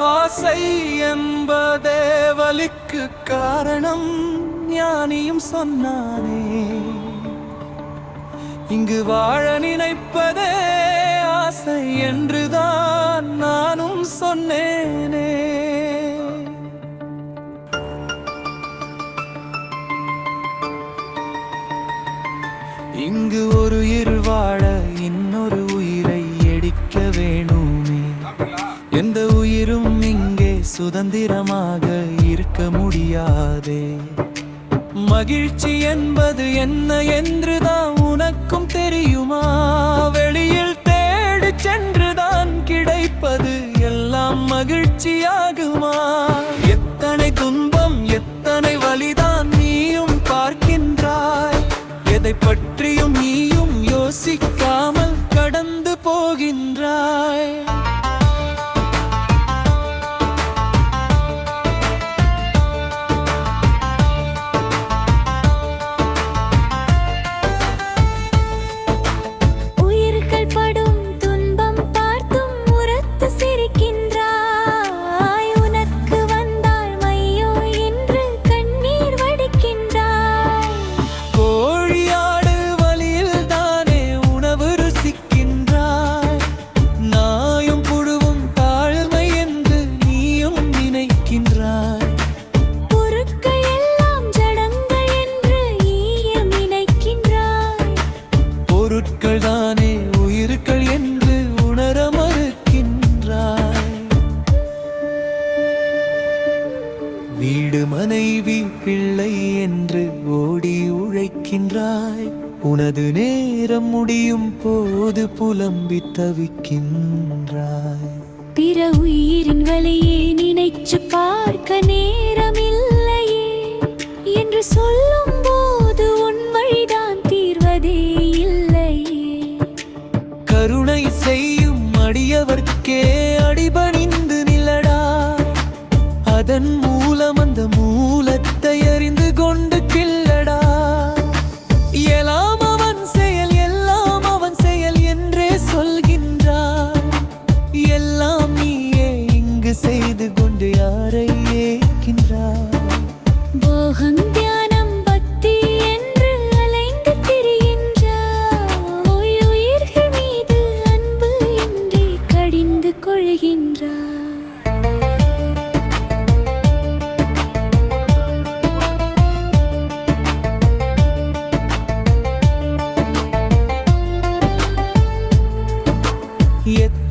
ஆசை என்பதே வலிக்கு காரணம். ஞானியும் சொன்னானே. இங்கு வாழ நினைப்பதே ஆசை என்றுதான் நானும் சொன்னேனே. இங்கு ஒரு உயிர் வாழ சுதந்திரமாக இருக்க முடியாதே. மகிழ்ச்சி என்பது என்ன என்றுதான் உனக்கும் தெரியுமா? வெளியில் தேடி சென்றுதான் கிடைப்பது எல்லாம் மகிழ்ச்சியாகுமா? எத்தனை துன்பம் எத்தனை வலிதான் நீயும் பார்க்கின்றாய். எதை பற்றியும் நீயும் யோசிக்காமல் கடந்து போகின்றாய். வீடு மனைவி பிள்ளை என்று ஓடி உழைக்கின்றாய். உனது நேரம் முடியும் போது புலம்பி தவிக்கின்றாய். பிற உயிரின் வலையே நினைச்சு பார்க்க நேரம் இல்லையே என்று சொல்லும் போது உன் வழிதான் தீர்வதே இல்லையே. கருணை செய்யும் அடியவர்க்கே கொண்டு யாரை ஏக்கின்றார் போகம் தியானம் பக்தி என்று அலைந்து திரிகின்றார். உயிர்கள் மீது அன்பு இன்றி கடிந்து கொள்கின்றார். எத்த